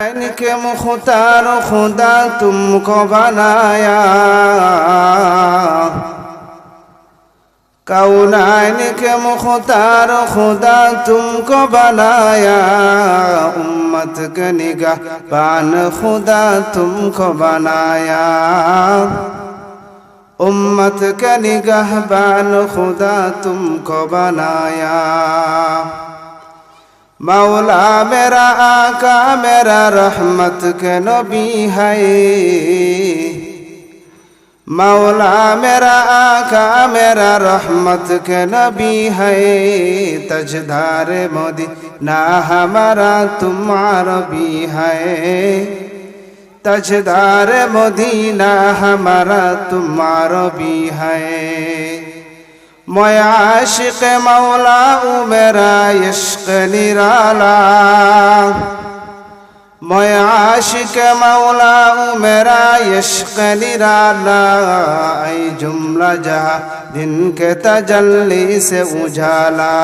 के मुख्तार खुदा तुमको बनाया कौनाइन के मुख्तार खुदा तुमको बनाया उम्मत के निगाह पान खुदा तुमको बनाया उम्मत के निगाह बान खुदा तुमको बनाया मौला मेरा आका मेरा रहमत के नबी है मौला मेरा आका मेरा रहमत के नबी है तजदार मोदी ना हमारा तुम अरबी है तजदार मदीना हमारा तुम अरबी है ময়াশিক আশিক মাওলা উমেরা ইশক নিরালা। ময়াশিক মৌলা মাওলা উমেরা ইশক নিরালা। জুমলা যা দিন কে তজল্লি সে উজালা।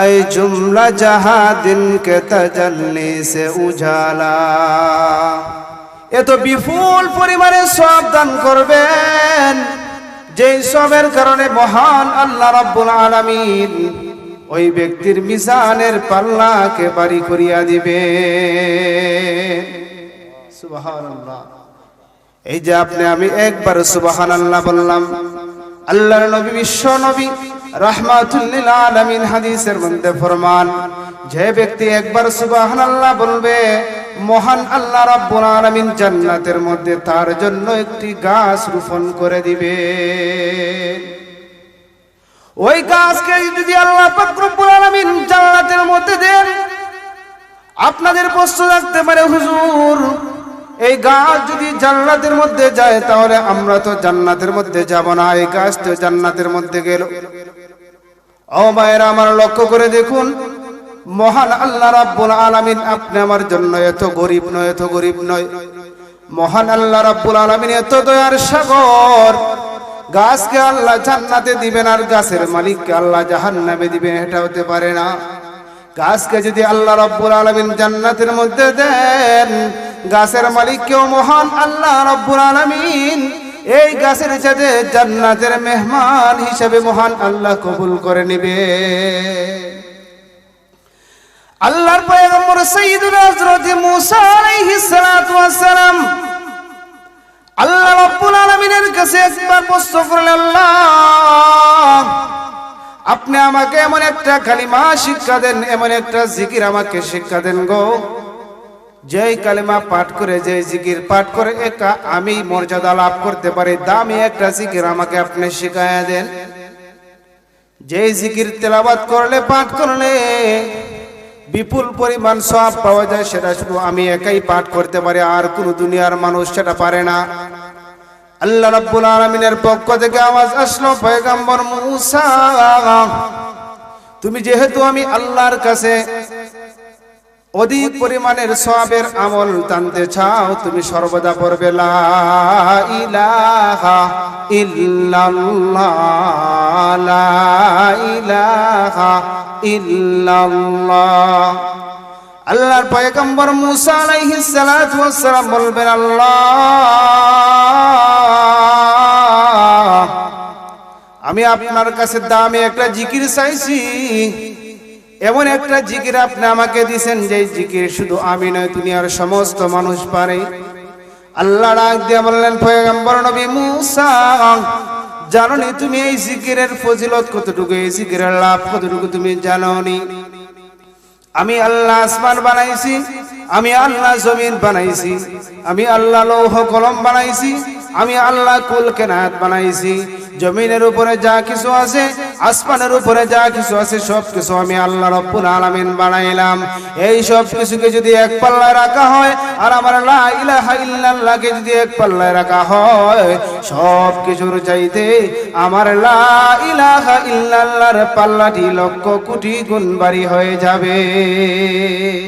আই জুমলা যাহা দিন কে তজল্লি সে উজালা। এত বিপুল পরিমাণে সব দান করবেন। যেই সবের কারণে মহান আল্লাহ রাব্বুল আলামিন ওই ব্যক্তির মিজানের পাল্লাকে বাড়ি করিয়া দিবে সুবহানাল্লাহ। এই যে আপনি, আমি একবার সুবহানাল্লাহ বললাম, আল্লাহর নবী, বিশ্ব নবী হাদিসের মধ্যে ফরমান, যে ব্যক্তি একবার সুবহানাল্লাহ বলবে, মহান আল্লাহ রাব্বুল আলামিন জান্নাতের মধ্যে তার জন্য একটি গাছ রোপণ করে দিবে। ওই গাছকে যদি আল্লাহ পাক রব্বুল জান্নাতের মধ্যে দেন, আপনাদের প্রশ্ন রাখতে পারে, হুজুর, এই গাছ যদি জান্নাতের মধ্যে যায়, তাহলে আমরা তো জান্নাতের মধ্যে যাব না, এই গাছ তো জান্নাতের মধ্যে গেল। ও মায়েরা আমার লক্ষ্য করে দেখুন। মহান আল্লাহ রাব্বুল আলামিন আপনি আমার জন্য এত গরিব নয়, এত গরিব নয়। মহান আল্লাহ রাব্বুল আলামিন এত দয়ার সাগর। গাছকে আল্লাহ জান্নাতে দিবেন আর গাছের মালিককে আল্লাহ জাহান্নামে দিবেন, এটা হতে পারে না। গাছকে যদি আল্লাহ রব্বুল আলমিন জান্নাতের মধ্যে দেন, গাছের মালিককেও মহান আল্লাহ রব্বুল আলমিন এই গাছের সাথে জান্নাতের মেহমান হিসেবে মহান আল্লাহ কবুল করে নিবে। আল্লাহর পয়গম্বর সাইয়্যিদুল হযরত মুসা আলাইহিস সালাতু ওয়াস সালাম আল্লাহ রব্বুল আলামিনের কাছে একবার প্রশ্ন করলেন, আল্লাহ, আপনি আমাকে এমন একটা কালিমা শিক্ষা দেন, এমন একটা জিকির আমাকে শিক্ষা দেন গো। যেই কালেমা পাঠ করে যে জিকির পাঠ করে, একা আমি মর্যাদা লাভ করতে পারি। দামি একটা জিকির আমাকে আপনি শিখায়া দেন। যেই জিকির তেলাবাদ করলে, পাঠ করলে বিপুল পরিমাণ সব পাওয়া যায়, সেটা শুধু আমি একাই পাঠ করতে পারি, আর কোন দুনিয়ার মানুষ সেটা পারে না। আল্লাহ রাব্বুল আলামিনের পক্ষ থেকে আওয়াজ আসলো, পয়গম্বর মুসা, তুমি যেহেতু আমি আল্লাহর কাছে অধিক পরিমাণের সবের আমল টানতে চাও, তুমি সর্বদা পড়বে ইলাহা আল্লাহর পয়গম্বর মুসা বলবেন, আল্লাহ, আমি আপনার কাছে দামি একটা জিকির চাইছি। এমন একটা জিকির আপনি আমাকে দিছেন যে জিকির শুধু আমি নয়, দুনিয়ার সমস্ত মানুষ পারে। আল্লাহ ডাক দিয়ে বললেন, পয়গম্বর নবী মুসা জানো নি তুমি এই জিকিরের ফজিলত কতটুকু, এই জিকিরের লাভ কতটুকু তুমি জানো নি আমি আল্লাহ আসমান বানাইছি, আমি আল্লাহ জমিন বানাইছি, আমি আল্লাহ লৌহ কলম বানাইছি, আমি আল্লাহ কুল কেনাত বানাইছি। জমিনের উপরে যা কিছু আছে আসমানের উপরে যা কিছু আছে সব কিছু আমি আল্লাহ রব্বুল আলামিন বানাইলাম। এই সব কিছুকে যদি এক পাল্লায় রাখা হয়, আর আমার লা ইলাহা ইল্লাল্লাহকে যদি এক পাল্লায় রাখা হয় সব কিছুর চাইতে আমার লা ইলাহা ইল্লাল্লাহর পাল্লাটি লক্ষ কোটি গুণ বাড়ি হয়ে যাবে।